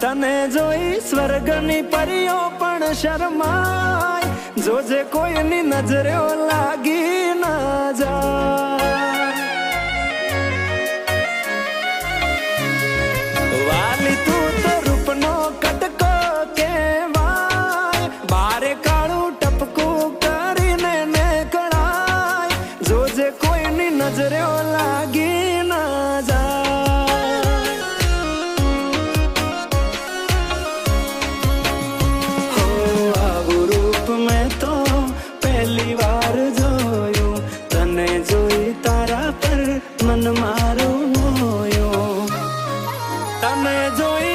જોઈ સ્વર્ગની પરીઓ પણ શરમાય. જોજે કોઈની નજરે લાગી ના જાય. વાલી રૂપનો કટકો કેવાય બારે કાળું ટપકું કરીને નીકળાય જોજે કોઈની નજરે મન મારું મોયો. તમે જોઈ